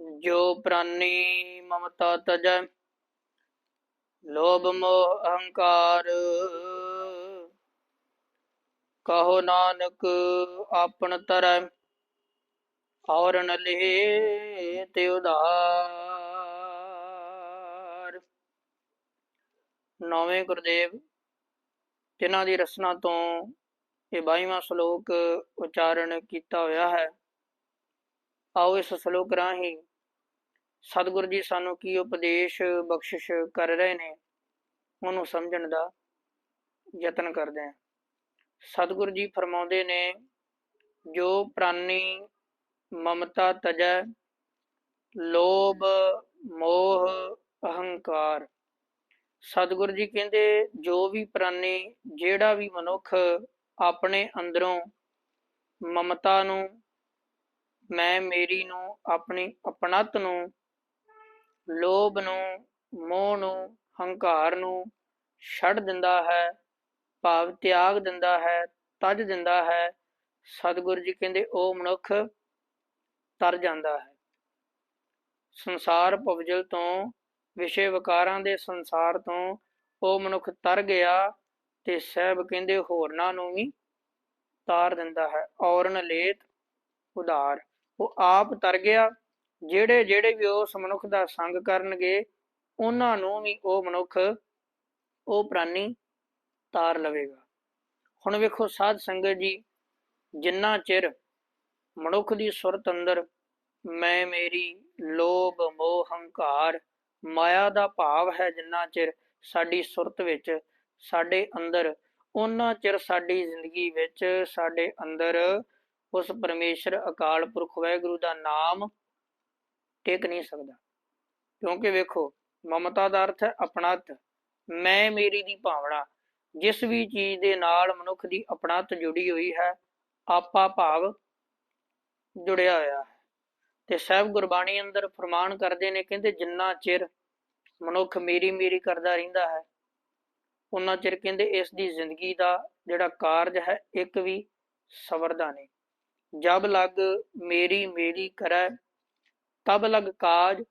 ਜੋ ਪ੍ਰਾਨੀ ਮਮਤਾ ਤਜੈ, ਲੋਭ ਮੋਹ ਅਹੰਕਾਰ। ਕਹੋ ਨਾਨਕ ਆਪਨ ਤਰੈ ਔਰ ਨ ਲਿਹ ਤੇ ਉਧਾਰ। ਨੌਵੇਂ ਗੁਰਦੇਵ ਜਿਨ੍ਹਾਂ ਦੀ ਰਸਨਾ ਤੋਂ ਇਹ 22ਵਾਂ ਸ਼ਲੋਕ ਉਚਾਰਨ ਕੀਤਾ ਹੋਇਆ ਹੈ। ਆਓ ਇਸ ਸ਼ਲੋਕ ਰਾਹੀਂ ਸਤਿਗੁਰੂ ਜੀ ਸਾਨੂੰ ਕੀ ਉਪਦੇਸ਼, ਬਖਸ਼ਿਸ਼ ਕਰ ਰਹੇ ਨੇ, ਉਹਨੂੰ ਸਮਝਣ ਦਾ ਯਤਨ ਕਰਦੇ ਹਾਂ। ਸਤਿਗੁਰੂ ਜੀ ਫਰਮਾਉਂਦੇ ਨੇ, ਜੋ ਪ੍ਰਾਨੀ ਮਮਤਾ ਤਜੈ, ਲੋਭ ਮੋਹ ਅਹੰਕਾਰ। ਸਤਿਗੁਰੂ ਜੀ ਕਹਿੰਦੇ, ਜੋ ਵੀ ਪ੍ਰਾਨੀ, ਜਿਹੜਾ ਵੀ ਮਨੁੱਖ ਆਪਣੇ ਅੰਦਰੋਂ ਮਮਤਾ ਨੂੰ, ਮੈਂ ਮੇਰੀ ਨੂੰ, ਆਪਣੀ ਅਪਣਤ ਨੂੰ ਲੋਭ ਨੂੰ, ਮੋਹ ਨੂੰ, ਹੰਕਾਰ ਨੂੰ ਛੱਡ ਦਿੰਦਾ ਹੈ, ਭਾਵ ਤਿਆਗ ਦਿੰਦਾ ਹੈ, ਤਜ ਦਿੰਦਾ ਹੈ, ਸਤਿਗੁਰੂ ਜੀ ਕਹਿੰਦੇ ਉਹ ਮਨੁੱਖ ਤਰ ਜਾਂਦਾ ਹੈ। ਸੰਸਾਰ ਭਵਜਲ ਤੋਂ, ਵਿਸ਼ੇ ਵਿਕਾਰਾਂ ਦੇ ਸੰਸਾਰ ਤੋਂ ਉਹ ਮਨੁੱਖ ਤਰ ਗਿਆ ਤੇ ਸਹਿਬ ਕਹਿੰਦੇ ਹੋਰਨਾਂ ਨੂੰ ਵੀ ਤਾਰ ਦਿੰਦਾ ਹੈ। ਔਰਨ ਲੇਤ ਉਧਾਰ, ਉਹ ਆਪ ਤਰ ਗਿਆ ਜਿਹੜੇ ਜਿਹੜੇ ਵੀ ਉਸ ਮਨੁੱਖ ਦਾ ਸੰਗ ਕਰਨਗੇ, ਉਹਨਾਂ ਨੂੰ ਵੀ ਉਹ ਮਨੁੱਖ, ਉਹ ਪ੍ਰਾਨੀ ਤਾਰ ਲਵੇਗਾ। ਹੁਣ ਵੇਖੋ ਸਾਧ ਸੰਗਤ ਜੀ, ਜਿੰਨਾ ਚਿਰ ਮਨੁੱਖ ਦੀ ਸੁਰਤ ਅੰਦਰ ਮੈਂ ਮੇਰੀ ਲੋਭ, ਮੋਹ, ਹੰਕਾਰ, ਮਾਇਆ ਦਾ ਭਾਵ ਹੈ ਜਿੰਨਾ ਚਿਰ ਸਾਡੀ ਸੁਰਤ ਵਿੱਚ, ਸਾਡੇ ਅੰਦਰ ਉਹਨਾਂ ਚਿਰ ਸਾਡੀ ਜ਼ਿੰਦਗੀ ਵਿੱਚ, ਸਾਡੇ ਅੰਦਰ ਉਸ ਪਰਮੇਸ਼ਰ ਅਕਾਲ ਪੁਰਖ ਵਾਹਿਗੁਰੂ ਦਾ ਨਾਮ ਟਿਕ ਨਹੀਂ ਸਕਦਾ। ਕਿਉਂਕਿ ਵੇਖੋ, ਮਮਤਾ ਦਾ ਅਰਥ ਹੈ ਆਪਣਤ ਮੈਂ ਮੇਰੀ ਦੀ ਭਾਵਨਾ, ਜਿਸ ਵੀ ਚੀਜ਼ ਦੇ ਨਾਲ ਮਨੁੱਖ ਦੀ ਆਪਣਤ ਜੁੜੀ ਹੋਈ ਹੈ, ਆਪਾ ਭਾਵ ਜੁੜਿਆ ਹੋਇਆ ਹੈ। ਤੇ ਸਹਿਬ ਗੁਰਬਾਣੀ ਅੰਦਰ ਫਰਮਾਨ ਕਰਦੇ ਨੇ, ਕਹਿੰਦੇ ਜਿੰਨਾ ਚਿਰ ਮਨੁੱਖ ਮੇਰੀ ਮੇਰੀ ਕਰਦਾ ਰਹਿੰਦਾ ਹੈ ਉਹਨਾਂ ਚਿਰ ਕਹਿੰਦੇ ਇਸ ਦੀ ਜ਼ਿੰਦਗੀ ਦਾ ਜਿਹੜਾ ਕਾਰਜ ਹੈ, ਇੱਕ ਵੀ ਸਵਰਦਾ ਨਹੀਂ। ਜਬ ਲੱਗ ਮੇਰੀ ਮੇਰੀ ਕਰੈ ਤਬ ਲਗ ਕਾਜ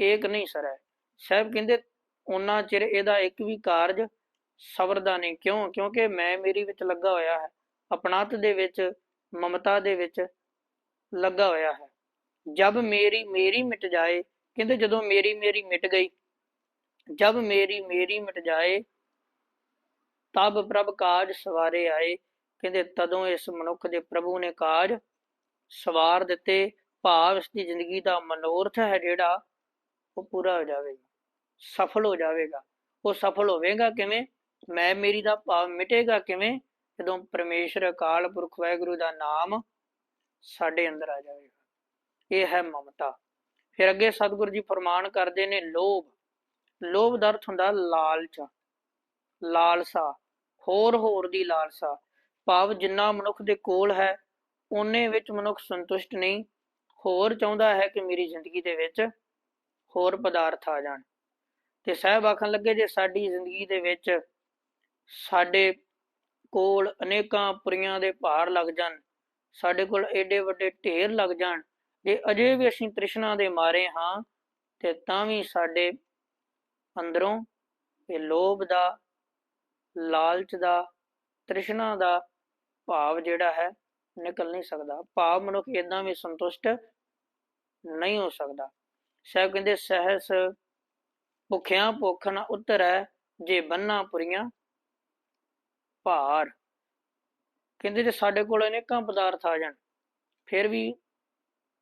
ਏਕ ਨਹੀਂ ਸਰੈ। ਸਾਹਿਬ ਕਹਿੰਦੇ ਉਹਨਾਂ ਚਿਰ ਇਹਦਾ ਇੱਕ ਵੀ ਕਾਰਜ ਸਵਰਦਾ ਨਹੀਂ। ਕਿਉਂ? ਕਿਉਂਕਿ ਮੈਂ ਮੇਰੀ ਵਿੱਚ ਲੱਗਾ ਹੋਇਆ ਹੈ। ਆਪਣਤ ਦੇ ਵਿੱਚ, ਮਮਤਾ ਦੇ ਵਿੱਚ ਲੱਗਾ ਹੋਇਆ ਹੈ। ਜਬ ਮੇਰੀ ਮੇਰੀ ਮਿਟ ਜਾਏ, ਕਹਿੰਦੇ, ਜਦੋਂ ਮੇਰੀ ਮੇਰੀ ਮਿਟ ਗਈ, ਜਬ ਮੇਰੀ ਮੇਰੀ ਮਿਟ ਜਾਏ, ਤਬ ਪ੍ਰਭ ਕਾਜ ਸਵਾਰੇ ਆਏ। ਕਹਿੰਦੇ, ਤਦੋਂ ਇਸ ਮਨੁੱਖ ਦੇ ਪ੍ਰਭੂ ਨੇ ਕਾਜ ਸਵਾਰ ਦਿੱਤੇ। ਭਾਵ ਇਸ ਦੀ ਜ਼ਿੰਦਗੀ ਦਾ ਮਨੋਰਥ ਹੈ ਜਿਹੜਾ ਉਹ ਪੂਰਾ ਹੋ ਜਾਵੇਗਾ, ਸਫਲ ਹੋ ਜਾਵੇਗਾ। ਉਹ ਸਫਲ ਹੋਵੇਗਾ ਕਿਵੇਂ? ਮੈਂ ਮੇਰੀ ਦਾ ਭਾਵ ਮਿਟੇਗਾ ਕਿਵੇਂ? ਜਦੋਂ ਪਰਮੇਸ਼ਰ, ਅਕਾਲ ਪੁਰਖ, ਵਾਹਿਗੁਰੂ ਦਾ ਨਾਮ ਸਾਡੇ ਅੰਦਰ ਆ ਜਾਵੇਗਾ। ਇਹ ਹੈ ਮਮਤਾ। ਫਿਰ ਅੱਗੇ ਸਤਿਗੁਰੂ ਜੀ ਫਰਮਾਨ ਕਰਦੇ ਨੇ ਲੋਭ। ਲੋਭ ਦਾ ਅਰਥ ਹੁੰਦਾ ਲਾਲਚ, ਲਾਲਸਾ, ਹੋਰ ਹੋਰ ਦੀ ਲਾਲਸਾ। ਭਾਵ ਜਿੰਨਾ ਮਨੁੱਖ ਦੇ ਕੋਲ ਹੈ, ਉਹਨੇ ਵਿੱਚ ਮਨੁੱਖ ਸੰਤੁਸ਼ਟ ਨਹੀਂ ਹੋਰ ਚਾਹੁੰਦਾ ਹੈ ਕਿ ਮੇਰੀ ਜ਼ਿੰਦਗੀ ਦੇ ਵਿੱਚ ਹੋਰ ਪਦਾਰਥ ਆ ਜਾਣ। ਤੇ ਸਹਿਬ ਆਖਣ ਲੱਗੇ, ਜੇ ਸਾਡੀ ਜ਼ਿੰਦਗੀ ਦੇ ਵਿੱਚ ਸਾਡੇ ਕੋਲ ਅਨੇਕਾਂ ਪੁਰੀਆਂ ਦੇ ਭਾਰ ਲੱਗ ਜਾਣ, ਸਾਡੇ ਕੋਲ ਏਡੇ ਵੱਡੇ ਢੇਰ ਲੱਗ ਜਾਣ, ਜੇ ਅਜੇ ਵੀ ਅਸੀਂ ਤ੍ਰਿਸ਼ਨਾ ਦੇ ਮਾਰੇ ਹਾਂ, ਤੇ ਤਾਂ ਵੀ ਸਾਡੇ ਅੰਦਰੋਂ ਇਹ ਲੋਭ ਦਾ, ਲਾਲਚ ਦਾ, ਤ੍ਰਿਸ਼ਨਾ ਦਾ ਭਾਵ ਜਿਹੜਾ ਹੈ ਨਿਕਲ ਨਹੀਂ ਸਕਦਾ। ਭਾਵ ਮਨੁੱਖ ਇਦਾਂ ਵੀ ਸੰਤੁਸ਼ਟ ਨਹੀਂ ਹੋ ਸਕਦਾ। ਸਾਹਿਬ ਕਹਿੰਦੇ, ਸਹਸ ਭੁੱਖਿਆਂ ਭੁੱਖ ਨਾ ਉਤਰੈ, ਜੇ ਬੰਨਾ ਪੁਰੀਆਂ ਭਾਰ। ਕਹਿੰਦੇ, ਜੇ ਸਾਡੇ ਕੋਲ ਅਨੇਕਾਂ ਪਦਾਰਥ ਆ ਜਾਣ, ਫਿਰ ਵੀ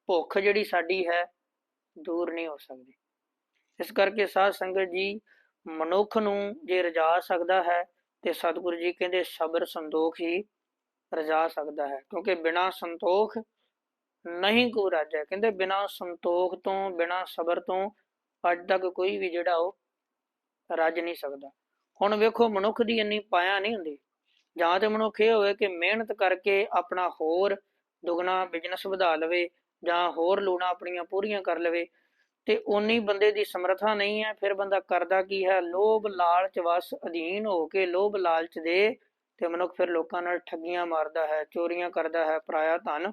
ਭੁੱਖ ਜਿਹੜੀ ਸਾਡੀ ਹੈ, ਦੂਰ ਨਹੀਂ ਹੋ ਸਕਦੀ। ਇਸ ਕਰਕੇ ਸਾਧ ਸੰਗਤ ਜੀ, ਮਨੁੱਖ ਨੂੰ ਜੇ ਰਜਾ ਸਕਦਾ ਹੈ, ਤੇ ਸਤਿਗੁਰੂ ਜੀ ਕਹਿੰਦੇ, ਸਬਰ ਸੰਤੋਖ ਹੀ ਰਜਾ ਸਕਦਾ ਹੈ, ਕਿਉਂਕਿ ਬਿਨਾ ਸੰਤੋਖ ਨਹੀਂ ਕੋ ਰਾਜਾ। ਕਹਿੰਦੇ ਬਿਨਾ ਸੰਤੋਖ ਤੋਂ, ਬਿਨਾ ਸਬਰ ਤੋਂ ਅੱਜ ਤੱਕ ਕੋਈ ਵੀ ਜਿਹੜਾ ਉਹ ਰੱਜ ਨਹੀਂ ਸਕਦਾ। ਹੁਣ ਵੇਖੋ, ਮਨੁੱਖ ਦੀ ਇੰਨੀ ਪਾਇਆ ਨਹੀਂ ਹੁੰਦੀ। ਜਾਂ ਤੇ ਮਨੁੱਖ ਇਹ ਹੋਵੇ ਕਿ ਮਿਹਨਤ ਕਰਕੇ ਆਪਣਾ ਹੋਰ ਦੁਗਣਾ ਬਿਜ਼ਨਸ ਵਧਾ ਲਵੇ ਜਾਂ ਹੋਰ ਲੋੜਾਂ ਆਪਣੀਆਂ ਪੂਰੀਆਂ ਕਰ ਲਵੇ ਤੇ ਉਨੀ ਬੰਦੇ ਦੀ ਸਮਰੱਥਾ ਨਹੀਂ ਹੈ, ਫਿਰ ਬੰਦਾ ਕਰਦਾ ਕੀ ਹੈ? ਲੋਭ ਲਾਲਚ ਵਸ ਅਧੀਨ ਹੋ ਕੇ ਲੋਭ ਲਾਲਚ ਦੇ ਤੇ ਮਨੁੱਖ ਫਿਰ ਲੋਕਾਂ ਨਾਲ ਠੱਗੀਆਂ ਮਾਰਦਾ ਹੈ, ਚੋਰੀਆਂ ਕਰਦਾ ਹੈ, ਪਰਾਇਆ ਧਨ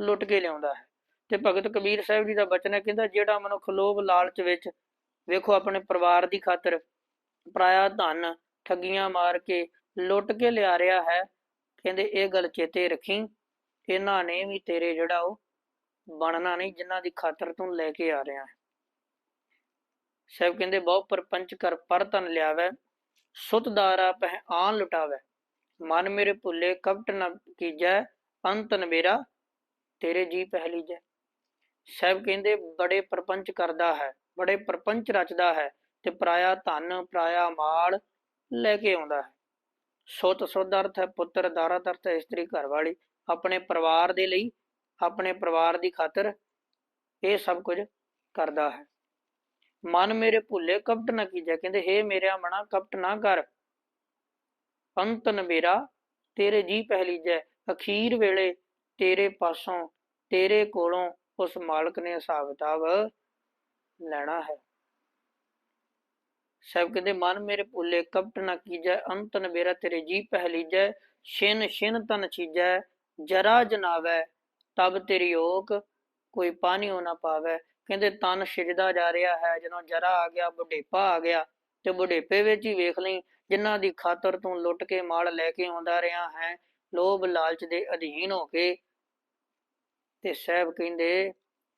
ਲੁੱਟ ਕੇ ਲਿਆਉਂਦਾ ਹੈ। ਤੇ ਭਗਤ ਕਬੀਰ ਸਾਹਿਬ ਜੀ ਦਾ ਬਚਨ ਹੈ, ਕਹਿੰਦਾ, ਜਿਹੜਾ ਮਨੁੱਖ ਲੋਭ ਲਾਲਚ ਵਿੱਚ ਵੇਖੋ, ਆਪਣੇ ਪਰਿਵਾਰ ਦੀ ਖਾਤਰ ਪਰਾਇਆ ਧਨ ਠੱਗੀਆਂ ਮਾਰ ਕੇ ਲੁੱਟ ਕੇ ਲਿਆ ਰਿਹਾ ਹੈ। ਕਹਿੰਦੇ, ਇਹ ਗੱਲ ਚੇਤੇ ਰੱਖੀ। ਇਹਨਾਂ ਨੇ ਵੀ ਤੇਰੇ ਜਿਹੜਾ ਉਹ ਬਣਨਾ ਨਹੀਂ, ਜਿਨ੍ਹਾਂ ਦੀ ਖਾਤਰ ਤੂੰ ਲੈ ਕੇ ਆ ਰਿਹਾ ਹੈ। ਸਾਹਿਬ ਕਹਿੰਦੇ, ਬਹੁ ਪਰਪੰਚ ਕਰ ਪਰ ਤਨ ਲਿਆਵੈ, ਸੁਤ ਦਾਰਾ ਪਹਿ ਆਨ ਲੁਟਾਵੈ। ਮਨ ਮੇਰੇ ਭੁੱਲੇ ਕਪਟ ਨ ਕੀਜੈ ਅੰਤਨ ਮੇਰਾ ਤੇਰੇ ਜੀ ਪਹਿਲੀ ਜੈ। ਸਾਹਿਬ ਕਹਿੰਦੇ, ਬੜੇ ਪਰਪੰਚ ਕਰਦਾ ਹੈ, ਬੜੇ ਪਰਪੰਚ ਰਚਦਾ ਹੈ ਤੇ ਪਰਾਇਆ ਧਨ, ਪਰਾਇਆ ਮਾਲ ਲੈ ਕੇ ਆਉਂਦਾ ਹੈ। ਸੁਤ ਸੁਧ ਅਰਥ ਹੈ ਪੁੱਤਰ, ਦਾਰਾ ਅਰਥ ਹੈ ਇਸਤਰੀ ਘਰ ਵਾਲੀ। ਆਪਣੇ ਪਰਿਵਾਰ ਦੇ ਲਈ, ਆਪਣੇ ਪਰਿਵਾਰ ਦੀ ਖਾਤਰ ਇਹ ਸਭ ਕੁਝ ਕਰਦਾ ਹੈ। ਮਨ ਮੇਰੇ ਭੁੱਲੇ, ਕਪਟ ਨਾ ਕੀਜੈ। ਕਹਿੰਦੇ, ਹੇ ਮੇਰਿਆ ਮਨਾ ਕਪਟ ਨਾ ਕਰ। ਅੰਤਨ ਮੇਰਾ ਤੇਰੇ ਜੀ ਪਹਿਲੀ ਜੈ। ਅਖੀਰ ਵੇਲੇ ਤੇਰੇ ਪਾਸੋਂ, ਤੇਰੇ ਕੋਲੋਂ ਉਸ ਮਾਲਕ ਨੇ ਹਿਸਾਬ ਕਿਤਾਬ ਲੈਣਾ ਹੈ। ਸਭ ਕਹਿੰਦੇ, ਮਨ ਮੇਰੇ ਭੁੱਲੇ, ਕਪਟ ਨਾ ਕੀਜੈ ਅੰਤਨ ਮੇਰਾ ਤੇਰੇ ਜੀ ਪਹਿਲੀ ਛਿਨ ਛਿਨ ਤਨ ਚੀਜੈ, ਜਰਾ ਜਨਾਵੈ, ਤਬ ਤੇਰੀ ਓਕ ਕੋਈ ਪਾਣੀ ਨਾ ਪਾਵੇ। ਕਹਿੰਦੇ, ਤਨ ਛਿਜਦਾ ਜਾ ਰਿਹਾ ਹੈ, ਜਦੋਂ ਜਰਾ ਆ ਗਿਆ, ਬੁਢੇਪਾ ਆ ਗਿਆ, ਤੇ ਬੁਢੇਪੇ ਵਿੱਚ ਹੀ ਵੇਖ ਲਈ, ਜਿਨ੍ਹਾਂ ਦੀ ਖਾਤਰ ਤੂੰ ਲੁੱਟ ਕੇ ਮਾਲ ਲੈ ਕੇ ਆਉਂਦਾ ਰਿਹਾ ਹੈ, ਲੋਭ ਲਾਲਚ ਦੇ ਅਧੀਨ ਹੋ ਕੇ ਤੇ ਸਹਿਬ ਕਹਿੰਦੇ,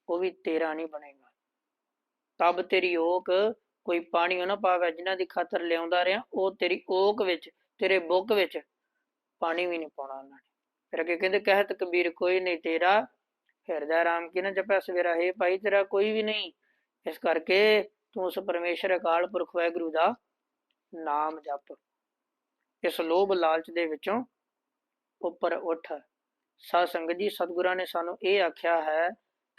ਉਹ ਵੀ ਤੇਰਾ ਨਹੀਂ ਬਣੇਗਾ। ਤਬ ਤੇਰੀ ਓਕ ਕੋਈ ਪਾਣੀ ਨਾ ਪਾਵੇ, ਜਿਨ੍ਹਾਂ ਦੀ ਖਾਤਰ ਲਿਆਉਂਦਾ ਰਿਹਾ, ਉਹ ਤੇਰੀ ਓਕ ਵਿੱਚ, ਤੇਰੇ ਬੁੱਕ ਵਿੱਚ ਪਾਣੀ ਵੀ ਨਹੀਂ ਪਾਉਣਾ ਉਹਨਾਂ ਨੇ। ਫਿਰ ਅੱਗੇ ਕਹਿੰਦੇ, ਕਹਿਤ ਕਬੀਰ, ਕੋਈ ਨਹੀਂ ਤੇਰਾ ਹਿਰਦਾ ਰਾਮ ਕੀ ਨਾ ਜਪੈ ਸਵੇਰਾ? ਹੈ ਭਾਈ, ਤੇਰਾ ਕੋਈ ਵੀ ਨਹੀਂ। ਇਸ ਕਰਕੇ ਤੂੰ ਉਸ ਪਰਮੇਸ਼ਰ ਅਕਾਲ ਪੁਰਖ ਵਾਹਿਗੁਰੂ ਦਾ ਨਾਮ ਜਪ। ਇਸ ਲੋਭ ਲਾਲਚ ਦੇ ਵਿੱਚੋਂ ਉੱਪਰ ਉੱਠ। ਸਾਧ ਸੰਗਤ ਜੀ, ਸਤਿਗੁਰਾਂ ਨੇ ਸਾਨੂੰ ਇਹ ਆਖਿਆ ਹੈ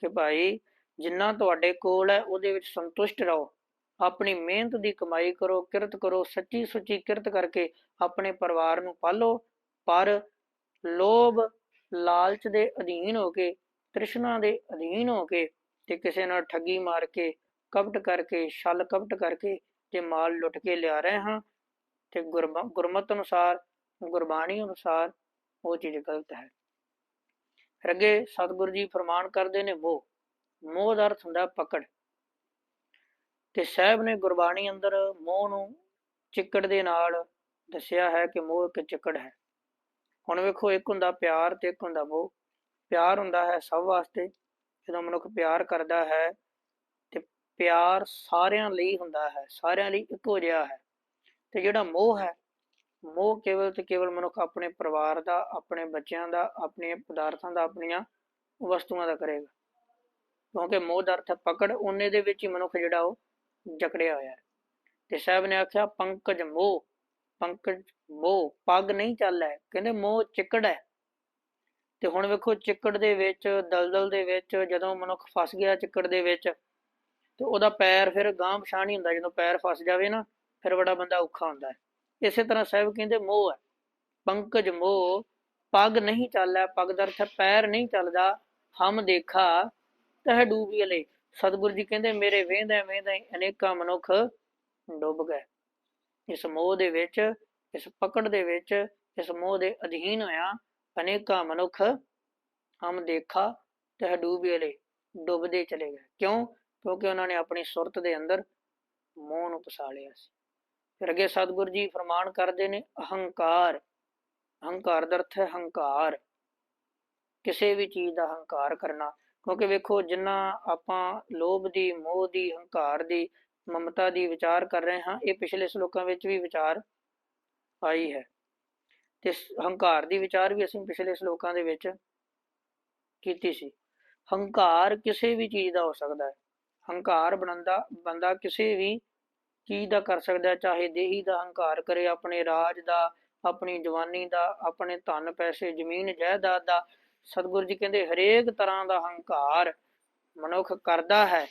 ਕਿ ਭਾਈ ਜਿੰਨਾ ਤੁਹਾਡੇ ਕੋਲ ਹੈ, ਉਹਦੇ ਵਿੱਚ ਸੰਤੁਸ਼ਟ ਰਹੋ। ਆਪਣੀ ਮਿਹਨਤ ਦੀ ਕਮਾਈ ਕਰੋ, ਕਿਰਤ ਕਰੋ, ਸੱਚੀ ਸੁੱਚੀ ਕਿਰਤ ਕਰਕੇ ਆਪਣੇ ਪਰਿਵਾਰ ਨੂੰ ਪਾਲੋ। ਪਰ ਲੋਭ ਲਾਲਚ ਦੇ ਅਧੀਨ ਹੋ ਕੇ, ਤ੍ਰਿਸ਼ਨਾ ਦੇ ਅਧੀਨ ਹੋ ਕੇ ਤੇ ਕਿਸੇ ਨਾਲ ਠੱਗੀ ਮਾਰ ਕੇ, ਕਪਟ ਕਰਕੇ, ਛਲ ਕਪਟ ਕਰਕੇ ਤੇ ਮਾਲ ਲੁੱਟ ਕੇ ਲਿਆ ਰਹੇ ਹਾਂ ਤੇ ਗੁਰਮਤ ਅਨੁਸਾਰ, ਗੁਰਬਾਣੀ ਅਨੁਸਾਰ ਉਹ ਚੀਜ਼ ਗਲਤ ਹੈ। ਫਿਰ ਅੱਗੇ ਸਤਿਗੁਰੂ ਜੀ ਫਰਮਾਨ ਕਰਦੇ ਨੇ ਮੋਹ ਮੋਹ ਦਾ ਅਰਥ ਹੁੰਦਾ ਪਕੜ। ਤੇ ਸਾਹਿਬ ਨੇ ਗੁਰਬਾਣੀ ਅੰਦਰ ਮੋਹ ਨੂੰ ਚਿੱਕੜ ਦੇ ਨਾਲ ਦੱਸਿਆ ਹੈ ਕਿ ਮੋਹ ਇੱਕ ਚਿੱਕੜ ਹੈ। ਹੁਣ ਵੇਖੋ, ਇੱਕ ਹੁੰਦਾ ਪਿਆਰ ਤੇ ਇੱਕ ਹੁੰਦਾ ਮੋਹ। ਪਿਆਰ ਹੁੰਦਾ ਹੈ ਸਭ ਵਾਸਤੇ, ਜਦੋਂ ਮਨੁੱਖ ਪਿਆਰ ਕਰਦਾ ਹੈ ਤੇ ਪਿਆਰ ਸਾਰਿਆਂ ਲਈ ਹੁੰਦਾ ਹੈ, ਸਾਰਿਆਂ ਲਈ ਇੱਕੋ ਜਿਹਾ ਹੈ। ਤੇ ਜਿਹੜਾ ਮੋਹ ਹੈ ਮੋਹ ਕੇਵਲ ਤੇ ਕੇਵਲ ਮਨੁੱਖ ਆਪਣੇ ਪਰਿਵਾਰ ਦਾ, ਆਪਣੇ ਬੱਚਿਆਂ ਦਾ, ਆਪਣੇ ਪਦਾਰਥਾਂ ਦਾ, ਆਪਣੀਆਂ ਵਸਤੂਆਂ ਦਾ ਕਰੇਗਾ। ਕਿਉਂਕਿ ਮੋਹ ਦਾ ਅਰਥ ਪਕੜ, ਉਹਨੇ ਦੇ ਵਿੱਚ ਹੀ ਮਨੁੱਖ ਜਿਹੜਾ ਉਹ ਜਕੜਿਆ ਹੋਇਆ ਹੈ। ਤੇ ਸਾਹਿਬ ਨੇ ਆਖਿਆ, ਪੰਕਜ ਮੋਹ ਪੰਕਜ ਮੋਹ, ਪੱਗ ਨਹੀਂ ਚੱਲ ਹੈ। ਕਹਿੰਦੇ ਮੋਹ ਚਿੱਕੜ ਹੈ। ਤੇ ਹੁਣ ਵੇਖੋ, ਚਿੱਕੜ ਦੇ ਵਿੱਚ, ਦਲਦਲ ਦੇ ਵਿੱਚ, ਜਦੋਂ ਮਨੁੱਖ ਫਸ ਗਿਆ ਚਿੱਕੜ ਦੇ ਵਿੱਚ, ਤੇ ਉਹਦਾ ਪੈਰ ਫਿਰ ਗਾਂਹ ਪਛਾਣ ਹੀ ਹੁੰਦਾ ਜਦੋਂ ਪੈਰ ਫਸ ਜਾਵੇ ਨਾ, ਫਿਰ ਬੜਾ ਬੰਦਾ ਔਖਾ ਹੁੰਦਾ ਹੈ। ਇਸੇ ਤਰ੍ਹਾਂ ਸਾਹਿਬ ਕਹਿੰਦੇ ਮੋਹ ਹੈ। ਪੰਕਜ ਮੋਹ, ਪੱਗ ਨਹੀਂ ਚੱਲਦਾ ਪੱਗ ਦਾ ਅਰਥ ਪੈਰ ਨਹੀਂ ਚੱਲਦਾ, ਹਮ ਦੇਖਾ, ਤਹ ਡੂਬੀਲੇ ਸਤਿਗੁਰੂ ਜੀ ਕਹਿੰਦੇ ਮੇਰੇ ਵੇਂਦੇ ਵੇਂਦੇ ਅਨੇਕਾਂ ਮਨੁੱਖ ਡੁੱਬ ਗਏ। ਇਸ ਮੋਹ ਦੇ ਵਿੱਚ, ਇਸ ਪਕੜ ਦੇ ਵਿੱਚ, ਇਸ ਮੋਹ ਦੇ ਅਧੀਨ ਹੋਇਆ ਅਨੇਕਾਂ ਮਨੁੱਖ ਹਮ ਦੇਖਾ, ਤਹ ਡੂਬੀਲੇ ਡੁੱਬਦੇ ਚਲੇ ਗਏ। ਕਿਉਂ? ਕਿਉਂਕਿ ਉਹਨਾਂ ਨੇ ਆਪਣੀ ਸੁਰਤ ਦੇ ਅੰਦਰ ਮੋਹ ਨੂੰ ਪਸਾ ਲਿਆ ਸੀ। ਫਿਰ ਅੱਗੇ ਸਤਿਗੁਰੂ ਜੀ ਫਰਮਾਨ ਕਰਦੇ ਨੇ, ਅਹੰਕਾਰ ਅਹੰਕਾਰ ਦਾ ਅਰਥ ਹੈ ਹੰਕਾਰ। ਕਿਸੇ ਵੀ ਚੀਜ਼ ਦਾ ਹੰਕਾਰ ਕਰਨਾ, ਕਿਉਂਕਿ ਵੇਖੋ ਜਿੰਨਾ ਆਪਾਂ ਲੋਭ ਦੀ, ਮੋਹ ਦੀ, ਹੰਕਾਰ ਦੀ, ਮਮਤਾ ਦੀ ਵਿਚਾਰ ਕਰ ਰਹੇ ਹਾਂ, ਇਹ ਪਿਛਲੇ ਸ਼ਲੋਕਾਂ ਵਿੱਚ ਵੀ ਵਿਚਾਰ ਆਈ ਹੈ। ਤੇ ਹੰਕਾਰ ਦੀ ਵਿਚਾਰ ਵੀ ਅਸੀਂ ਪਿਛਲੇ ਸ਼ਲੋਕਾਂ ਦੇ ਵਿੱਚ ਕੀਤੀ ਸੀ। ਹੰਕਾਰ ਕਿਸੇ ਵੀ ਚੀਜ਼ ਦਾ ਹੋ ਸਕਦਾ ਹੈ। ਹੰਕਾਰ ਬਣਦਾ ਬੰਦਾ ਕਿਸੇ ਵੀ ਚੀਜ਼ ਦਾ ਕਰ ਸਕਦਾ ਚਾਹੇ ਦੇਹੀ ਦਾ, ਹੰਕਾਰ ਕਰੇ, ਆਪਣੇ ਰਾਜ ਦਾ, ਆਪਣੀ ਜਵਾਨੀ ਦਾ, ਆਪਣੇ ਧਨ, ਪੈਸੇ, ਜ਼ਮੀਨ, ਜਾਇਦਾਦ ਦਾ। ਸਤਿਗੁਰੂ ਜੀ ਕਹਿੰਦੇ, ਹਰੇਕ ਤਰ੍ਹਾਂ ਦਾ ਹੰਕਾਰ ਮਨੁੱਖ ਕਰਦਾ ਹੈ,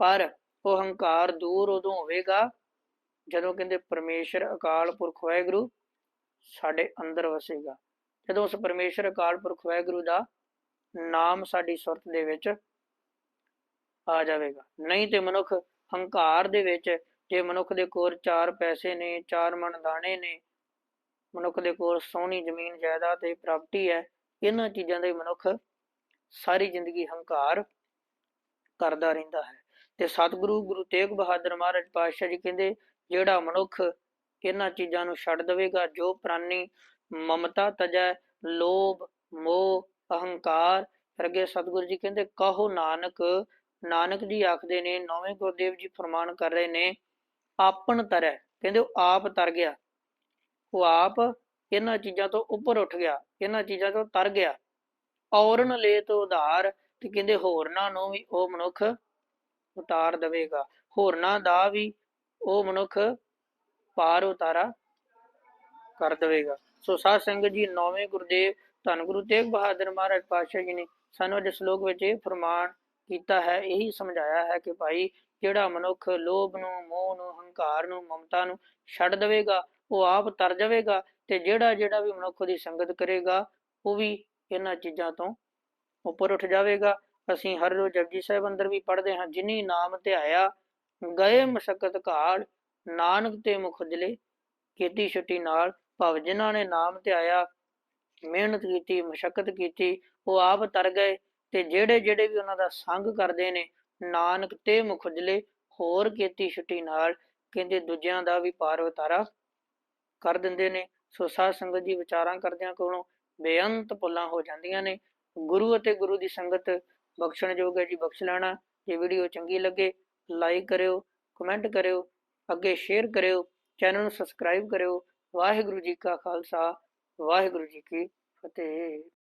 ਪਰ ਉਹ ਹੰਕਾਰ ਦੂਰ ਉਦੋਂ ਹੋਵੇਗਾ ਜਦੋਂ ਕਹਿੰਦੇ ਪਰਮੇਸ਼ਰ ਅਕਾਲ ਪੁਰਖ ਵਾਹਿਗੁਰੂ ਸਾਡੇ ਅੰਦਰ ਵਸੇਗਾ। ਜਦੋਂ ਉਸ ਪਰਮੇਸ਼ਰ ਅਕਾਲ ਪੁਰਖ ਵਾਹਿਗੁਰੂ ਦਾ ਨਾਮ ਸਾਡੀ ਸੁਰਤ ਦੇ ਵਿੱਚ ਆ ਜਾਵੇਗਾ। ਨਹੀਂ ਤੇ ਮਨੁੱਖ ਹੰਕਾਰ ਦੇ ਵਿੱਚ ਜੇ ਮਨੁੱਖ ਦੇ ਕੋਲ ਚਾਰ ਪੈਸੇ ਨੇ, ਚਾਰ ਮਣ ਦਾਣੇ ਨੇ, ਮਨੁੱਖ ਦੇ ਕੋਲ ਸੋਹਣੀ ਜ਼ਮੀਨ, ਜਾਇਦਾਦ ਤੇ ਪ੍ਰਾਪਰਟੀ ਹੈ, ਇਹਨਾਂ ਚੀਜ਼ਾਂ ਦੇ ਮਨੁੱਖ ਸਾਰੀ ਜ਼ਿੰਦਗੀ ਹੰਕਾਰ ਕਰਦਾ ਰਹਿੰਦਾ ਹੈ। ਤੇ ਸਤਿਗੁਰੂ ਗੁਰੂ ਤੇਗ ਬਹਾਦਰ ਮਹਾਰਾਜ ਪਾਤਸ਼ਾਹ ਜੀ ਕਹਿੰਦੇ, ਜਿਹੜਾ ਮਨੁੱਖ ਇਹਨਾਂ ਚੀਜ਼ਾਂ ਨੂੰ ਛੱਡ ਦੇਵੇਗਾ, ਜੋ ਪ੍ਰਾਨੀ ਮਮਤਾ, ਤਜੈ, ਲੋਭ, ਮੋਹ, ਅਹੰਕਾਰ ਅਰਗੇ ਸਤਿਗੁਰੂ ਜੀ ਕਹਿੰਦੇ, ਕਹੋ ਨਾਨਕ ਨਾਨਕ ਜੀ ਆਖਦੇ ਨੇ, ਨੌਵੇਂ ਗੁਰਦੇਵ ਜੀ ਫਰਮਾਨ ਕਰ ਰਹੇ ਨੇ ਆਪਨ ਤਰੈ। ਕਹਿੰਦੇ ਉਹ ਆਪ ਤਰ ਗਿਆ। ਉਹ ਆਪ ਇਹਨਾਂ ਚੀਜ਼ਾਂ ਤੋਂ ਉੱਪਰ ਉੱਠ ਗਿਆ। ਇਹਨਾਂ ਚੀਜ਼ਾਂ ਤੋਂ ਤਰ ਗਿਆ। ਔਰਨ ਲੈ ਤੋਂ ਉਧਾਰ ਤੇ ਕਹਿੰਦੇ ਹੋਰਨਾਂ ਨੂੰ ਵੀ ਉਹ ਮਨੁੱਖ ਉਤਾਰ ਦੇਵੇਗਾ। ਹੋਰਨਾਂ ਦਾ ਵੀ ਉਹ ਮਨੁੱਖ ਪਾਰ ਉਤਾਰਾ ਕਰ ਦੇਵੇਗਾ। ਸੋ ਸਾਧ ਸੰਗਤ ਜੀ, ਨੌਵੇਂ ਗੁਰਦੇਵ, ਧੰਨ ਗੁਰੂ ਤੇਗ ਬਹਾਦਰ ਮਹਾਰਾਜ ਪਾਤਸ਼ਾਹ ਜੀ ਨੇ ਸਾਨੂੰ ਅੱਜ ਸ਼ਲੋਕ ਵਿੱਚ ਇਹ ਫਰਮਾਨ ਕੀਤਾ ਹੈ, ਇਹੀ ਸਮਝਾਇਆ ਹੈ ਕਿ ਭਾਈ ਜਿਹੜਾ ਮਨੁੱਖ ਲੋਭ ਨੂੰ, ਮੋਹ ਨੂੰ, ਹੰਕਾਰ ਨੂੰ, ਮਮਤਾ ਨੂੰ ਛੱਡ ਦੇਵੇਗਾ, ਉਹ ਆਪ ਤਰ ਜਾਵੇਗਾ ਤੇ ਜਿਹੜਾ ਜਿਹੜਾ ਵੀ ਮਨੁੱਖ ਦੀ ਸੰਗਤ ਕਰੇਗਾ, ਉਹ ਵੀ ਇਹਨਾਂ ਚੀਜ਼ਾਂ ਤੋਂ ਉੱਪਰ ਉੱਠ ਜਾਵੇਗਾ। ਅਸੀਂ ਹਰ ਰੋਜ਼ ਜਪਜੀ ਸਾਹਿਬ ਅੰਦਰ ਵੀ ਪੜ੍ਹਦੇ ਹਾਂ, ਜਿਨੀ ਨਾਮ ਧਿਆਇਆ, ਗਏ ਮਸ਼ਕਤ ਘਾਲ ਨਾਨਕ ਤੇ ਮੁਖਜਲੇ ਕੀਤੀ ਛੁੱਟੀ ਨਾਲ, ਭਵ ਜਿਨ੍ਹਾਂ ਨੇ ਨਾਮ ਧਿਆਇਆ, ਮਿਹਨਤ ਕੀਤੀ, ਮਸ਼ਕਤ ਕੀਤੀ, ਉਹ ਆਪ ਤਰ ਗਏ ਤੇ ਜਿਹੜੇ ਜਿਹੜੇ ਵੀ ਉਹਨਾਂ ਦਾ ਸੰਗ ਕਰਦੇ ਨੇ ਨਾਨਕ ਤੇ ਮੁਖਜਲੇ ਹੋਰ ਕੀਤੀ ਛੁੱਟੀ ਨਾਲ ਕਹਿੰਦੇ ਦੂਜਿਆਂ ਦਾ ਵੀ ਪਾਰ ਉਤਾਰਾ ਕਰ ਦਿੰਦੇ ਨੇ। ਸੋ ਸਾਧ ਸੰਗਤ ਜੀ ਵਿਚਾਰਾਂ ਕਰਦਿਆਂ ਕੋਲੋਂ ਬੇਅੰਤ ਪੁੱਲਾਂ ਹੋ ਜਾਂਦੀਆਂ ਨੇ। ਗੁਰੂ ਅਤੇ ਗੁਰੂ ਦੀ ਸੰਗਤ ਬਖਸ਼ਣਯੋਗ ਹੈ ਜੀ, ਬਖਸ਼ ਲੈਣਾ। ਜੇ ਵੀਡੀਓ ਚੰਗੀ ਲੱਗੇ ਲਾਈਕ ਕਰਿਓ ਕਮੈਂਟ ਕਰਿਓ, ਅੱਗੇ ਸ਼ੇਅਰ ਕਰਿਓ ਚੈਨਲ ਨੂੰ ਸਬਸਕ੍ਰਾਈਬ ਕਰਿਓ। ਵਾਹਿਗੁਰੂ ਜੀ ਕਾ ਖਾਲਸਾ, ਵਾਹਿਗੁਰੂ ਜੀ ਕੀ ਫਤਿਹ।